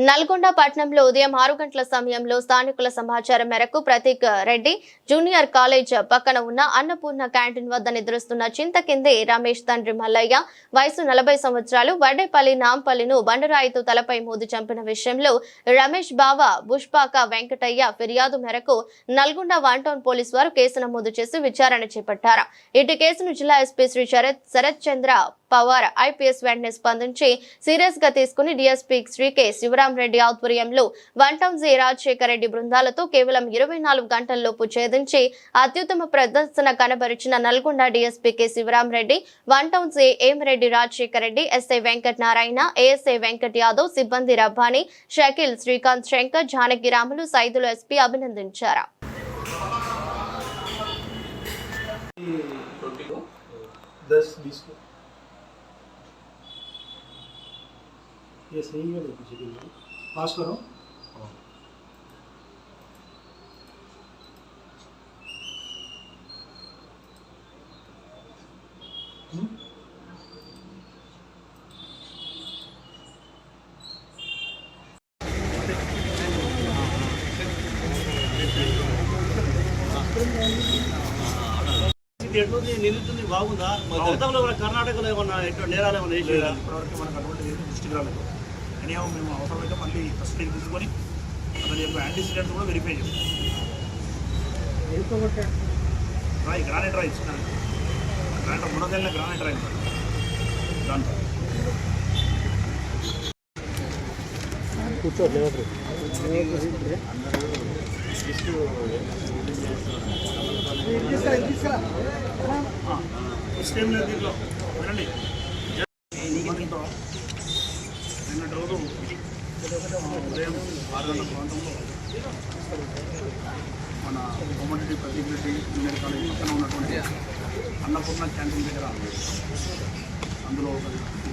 నల్గొండ పట్టణంలో ఉదయం ఆరు గంటల సమయంలో స్థానికుల సమాచారం మేరకు ప్రతీక్ రెడ్డి జూనియర్ కాలేజ్ పక్కన ఉన్న అన్నపూర్ణ క్యాంటీన్ వద్ద నిద్రిస్తున్న చింతకింది రమేష్ తండ్రి మల్లయ్య వయసు నలభై సంవత్సరాలు వడ్డేపల్లి నాంపల్లిను బండరాయితో తలపై మోది చంపిన విషయంలో రమేష్ బావ బుష్పాక వెంకటయ్య ఫిర్యాదు మేరకు నల్గొండ వన్ టౌన్ పోలీసు వారు కేసు నమోదు చేసి విచారణ చేపట్టారు. ఇటు కేసును జిల్లా ఎస్పీ శ్రీ శరత్ శరత్ చంద్ర పవార్ ఐపీఎస్ వెంటనే స్పందించి సీరియస్ గా తీసుకుని డీఎస్పీ శ్రీ కె శివరాం రెడ్డి ఆధ్వర్యంలో one town G Rajasekhara Reddy బృందాలతో కేవలం ఇరవై నాలుగు గంటల్లోపు ఛేదించి అత్యుత్తమ ప్రదర్శన కనబరిచిన Nalgonda DSP K Sivaram Reddy one town G Reddy Rajasekhara Reddy SI Venkat Narayana ASI Venkat Yadav సిబ్బంది రబ్బాని షకీల్ శ్రీకాంత్ శంకర్ జానకి రాములు సైదులు ఎస్పీ అభినందించారు दस बीस को ये सही है देखो जी पास करो हम्म? ఇది ఎట్లుంది నిలుస్తుంది బాగుందా మరి గతంలో కూడా కర్ణాటకలో ఏమన్నా ఎట్లా నేరాలు ఏమన్నా లేదా చేసేదా ఇప్పటివరకు మనకు అటువంటి ఏది దృష్టికి రాలేదు ఎనీహౌ మేము అవసరమైతే మళ్ళీ కస్టడీకి తీసుకొని అతని యొక్క యాంటీసిడెంట్ కూడా వెరిఫై చేస్తాం రాయి గ్రానైట్ రాయి ఇస్తున్నాను గ్రానైట్ మునదెళ్ళ గ్రానైట్ రాయి దాంట్లో ఇష్టం లేదు దీంట్లో వినండి నిన్నటి రోజు ఉదయం ఆరు గంటల ప్రాంతంలో మన కోమటిరెడ్డి ప్రదీప్ జూనియర్ కాలేజ్ పక్కన ఉన్నటువంటి అన్నపూర్ణ క్యాంటీన్ దగ్గర అందులో ఒక వ్యక్తి,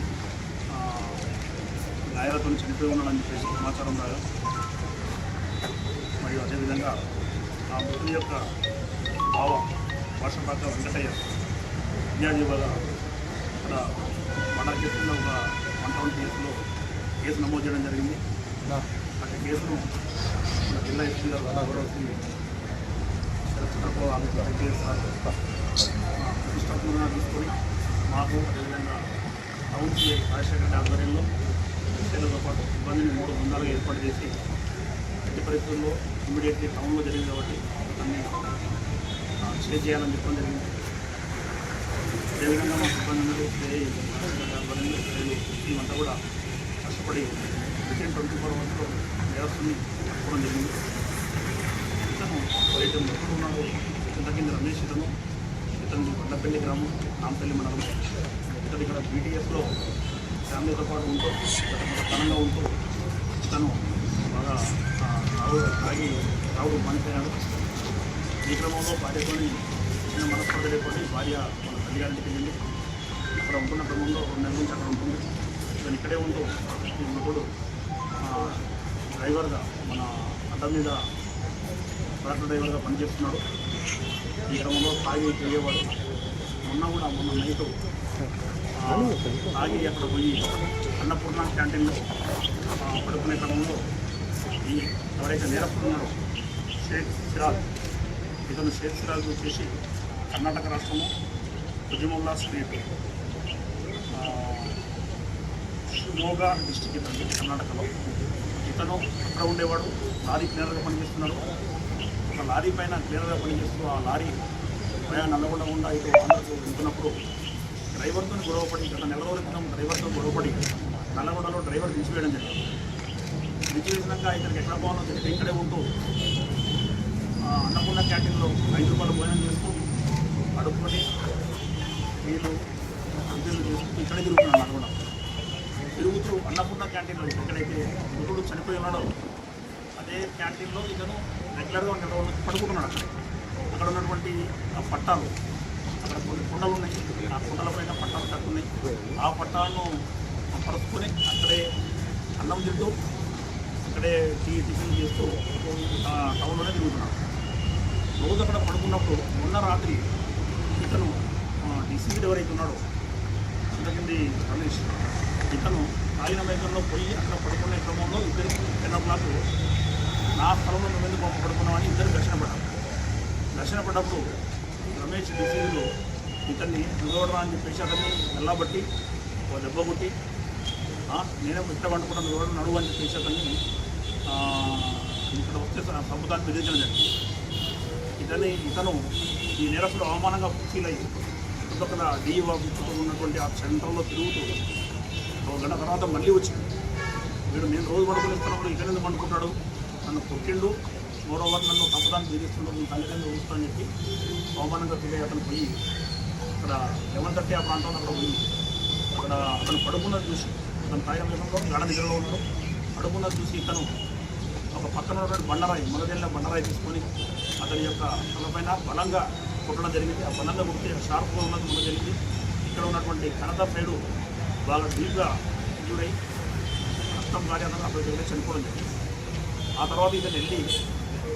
గాయాలతో చనిపోయి ఉన్నాడని చెప్పేసి సమాచారం రాగా మరియు అదేవిధంగా ఆ మృతుని యొక్క భావ వర్షపాత వెంకటయ్య విద్యాజీవాల వల్ల అక్కడ మర్డర్ కేసులో ఒక వన్ టౌన్ కేసులో కేసు నమోదు చేయడం జరిగింది. అటు కేసును మన జిల్లా ఎస్పీ గారు సార్. ప్రతిష్టాత్మకంగా తీసుకొని మాకు అదేవిధంగా టౌన్ సిఐ రాజశేఖర రెడ్డి ఆధ్వర్యంలో ఎస్ఐలతో పాటు సిబ్బందిని మూడు బృందాలుగా ఏర్పాటు చేసి ఎట్టి పరిస్థితుల్లో ఇమీడియట్లీ టౌన్లో జరిగింది కాబట్టి దాన్ని స్టే చేయాలని చెప్పడం జరిగింది. అదేవిధంగా మా సిబ్బంది స్టే ఆధ్వర్యంలో ఇవంతా కూడా కష్టపడి వితిన్ ట్వంటీ ఫోర్ అవర్స్లో నేరస్తుని చెప్పడం జరిగింది ఇతను పర్యటన ఎక్కడ ఉన్నాడు కింద కింద రమేష్ ఇతను ఇతను కొండపల్లి గ్రామం నాంపల్లి మండలం ఇతను ఇక్కడ బీటీఎస్లో ఫ్యామిలీతో పాటు ఉంటూ ఘనంగా ఉంటూ ఇతను బాగా తాగి తాగుడు పనిపోయాడు ఈ క్రమంలో భార్యతోని చిన్న మనస్పర్ధ లేకపోతే భార్య మన తల్లిగారింటికి వెళ్ళింది అక్కడ ఉంటున్న క్రమంలో రెండు నెలల నుంచి అక్కడ ఉంటుంది. ఇతను ఇక్కడే ఉంటూ ఈ మృతుడు డ్రైవర్గా మన అడ్డ మీద ట్రాక్టర్ డ్రైవర్గా పనిచేస్తున్నాడు. ఈ క్రమంలో తాగి తిరిగేవాడు మొన్న కూడా మొన్న నైట్ తాగి అక్కడ పోయి అన్నపూర్ణ క్యాంటీన్లో పడుకునే క్రమంలో ఈ ఎవరైతే నేరస్తున్నారో షేక్ సిరాజ్ ఇతను షేక్ సిరాజ్ వచ్చేసి కర్ణాటక రాష్ట్రము ఉద్యమంలా స్నేహితుడు ఆ, డిస్టిక్ ఇతను కర్ణాటకలో. ఇతను అక్కడ ఉండేవాడు. లారీ క్లీనర్గా పనిచేస్తున్నాడు. ఒక లారీ పైన క్లీనర్గా పనిచేస్తూ ఆ లారీ పైన నల్లగొండ గుండా ఇటు ఆంధ్రకు వెళ్తున్నప్పుడు డ్రైవర్తో గొడవపడి గత నెల రోజుల క్రితం డ్రైవర్తో గొడవపడి నల్లగొండలో డ్రైవర్ దించివేయడం జరిగింది. దించివేసినాక ఇతనికి ఎక్కడ పోవాలో తెలియక ఇక్కడే ఉంటూ అన్నపూర్ణ క్యాంటీన్లో ఐదు రూపాయలు భోజనం చేస్తూ అడుక్కొని వీళ్ళు అంతే చేస్తూ ఇక్కడే తిరుగుతున్నాను నల్గొండ తిరుగుతూ అన్నపూర్ణ క్యాంటీన్లో ఎక్కడైతే మృతుడు చనిపోయి ఉన్నాడో అదే క్యాంటీన్లో ఇతను రెగ్యులర్గా ఉన్న పడుకుంటున్నాడు అక్కడ. అక్కడ ఉన్నటువంటి ఆ పట్టాలు అక్కడ కొన్ని కుండలు ఉన్నాయి. ఆ కుండల పైన పట్టాలు కట్టున్నాయి ఆ పట్టాలను పరుచుకొని అక్కడే అన్నం తింటూ అక్కడే టీ టిఫిన్ చేస్తూ టౌన్లోనే తిరుగుతున్నాడు. రోజు అక్కడ పడుకున్నప్పుడు మొన్న రాత్రి ఇతను డిసిపి ఎవరైతే ఉన్నాడో అంతకింది రమేష్. ఇతను తాగిన మైకంలో పోయి అక్కడ పడుకునే క్రమంలో ఇద్దరికి చేస్తూ నా స్థలంలో నువ్వు బొమ్మ పడుకున్నామని ఇద్దరు ఘర్షణ పడ్డారు. ఘర్షణ పడ్డప్పుడు రమేష్ డిసీజులు ఇతన్ని నిలవడరా అని చెప్పేసి అతన్ని వెళ్ళబట్టి ఒక దెబ్బ కొట్టి నేనే ఇట్ట పండుకుంటాను ఎవరు నడువు అని చెప్పేసి అతన్ని ఇక్కడ వస్తే సంపుతాన్ని బెదిరించడం జరిగింది. ఇతని ఇతను ఈ నేరస్తుడు అవమానంగా ఫీల్ అయ్యి చుట్టుపక్కల డీ ఆఫీసులో ఉన్నటువంటి ఆ సెంటర్లో తిరుగుతూ ఒక గంట తర్వాత మళ్ళీ వచ్చింది. వీడు నేను రోజు పడుకునే స్థలంలో ఇక్కడ ఎందుకు పండుకుంటాడు? నన్ను కొట్టిండు. మోరోవర్ నన్ను తప్పదాన్ని బెదిరిస్తుండడు నీ తల్లి కింద చెప్పి అవమానంగా ఫీల్ అతను పోయి అక్కడ లెవెన్ థర్టీ ఆ ప్రాంతంలో అక్కడ పోయి అక్కడ అతను పడుకున్నది చూసి అతను తాగిన విధంలో గడ నిద్రలో ఉన్నాడు. పడుకున్నది చూసి ఇతను ఒక పక్కన ఉన్నటువంటి బండరాయి మొదలైన బండరాయి తీసుకొని అతని యొక్క తలపైన బలంగా కొట్టడం జరిగింది. ఆ బలంగా కొడితే షార్ప్గా ఉన్నది మొదలు జరిగింది. ఇక్కడ ఉన్నటువంటి కనత సైడు బాగా డీప్గా ఇంజూరై రక్తం కారి అతను అక్కడ దగ్గర చనిపోవడం జరిగింది ఆ తర్వాత ఇతను వెళ్ళి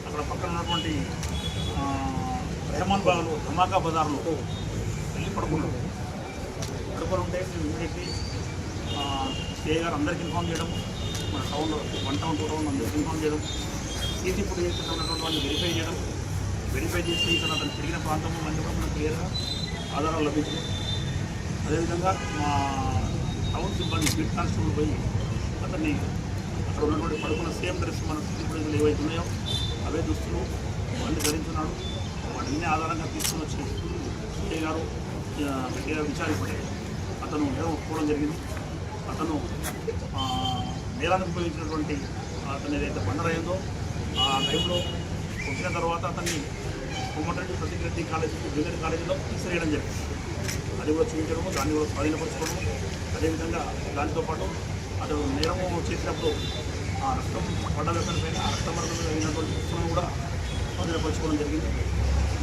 అక్కడ పక్కన ఉన్నటువంటి రెహమాన్ బాగ్లో ధమాకా బజార్లో వెళ్ళి పడుకున్నాడు పడుకొని ఉంటే మేము ఇమీడియట్లీ స్టే గారు అందరికీ ఇన్ఫామ్ చేయడం మన టౌన్లో వన్ టౌన్ టూ టౌన్ అందరికీ ఇన్ఫామ్ చేయడం సీసీ ఫుటేజ్ ఉన్నటువంటి వాళ్ళని వెరిఫై చేయడం వెరిఫై చేసి ఇక్కడ అతను తిరిగిన ప్రాంతంలో మళ్ళీ కూడా మనకు క్లియర్గా ఆధారాలు లభించాయి అదేవిధంగా మా టౌన్ సిబ్బంది స్వీట్ కానిస్టేబుల్ పోయి అతన్ని అక్కడ ఉన్నటువంటి పడుకున్న సేమ్ డ్రెస్ మన సీసీ ఏవైతే ఉన్నాయో అవే దుస్తులు అవన్నీ ధరించున్నాడు. వాటిని ఆధారంగా తీసుకుని వచ్చి సిఐ గారు ఆ, గట్టిగా విచారిస్తే అతను నేరం ఒప్పుకోవడం జరిగింది. అతను నేరానికి నేరాన్ని ఉపయోగించినటువంటి అతను ఏదైతే బండరైందో ఆ టైంలో కొట్టిన తర్వాత అతన్ని కొమ్మటరెడ్డి ప్రతీక్ రెడ్డి కాలేజీ జూనియర్ కాలేజీలో తీసివేయడం జరిగింది. అది కూడా చూపించడము దాన్ని కూడా స్వాధీనపరచుకోవడము. అదేవిధంగా దానితో పాటు అతను నేరము చేసినప్పుడు ఆ రక్తం పడ్డ పైన ఆ రక్తం మరణం అయినటువంటి పుస్తకం కూడా స్వాధీనపరచుకోవడం జరిగింది.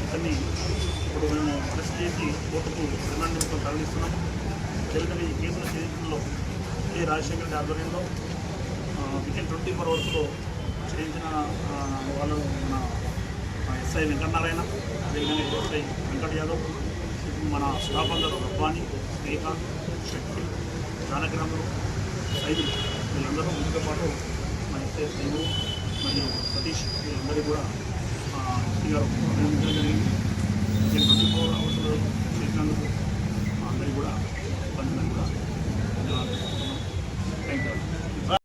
ఇతన్ని ఇప్పుడు మేము అరెస్ట్ చేసి కోర్టుకు రిమాండ్ నిమిత్తం తరలిస్తున్నాం. అదేవిధంగా ఈ కేసుల చరిత్రలో ఏ రాజశేఖర్ రెడ్డి ఆధ్వర్యంలో వికెన్ ట్వంటీ ఫోర్ అవర్స్లో చేయించిన వాళ్ళు మన ఎస్ఐ వెంకటనారాయణ అదేవిధంగా ఎస్ఐ వెంకట యాదవ్ మన స్టాఫ్ అందరూ రబ్బాని శ్రీకాంత్ శక్తి జానగ్రాములు సైదులు వీళ్ళందరూ వీటితో పాటు మా ఎస్ఐ సైదు మరియు సతీష్ వీళ్ళందరూ కూడా ఎస్పీ గారు అభినందించడం జరిగింది. నేను ట్వంటీ ఫోర్ అవర్స్లో చేసినందుకు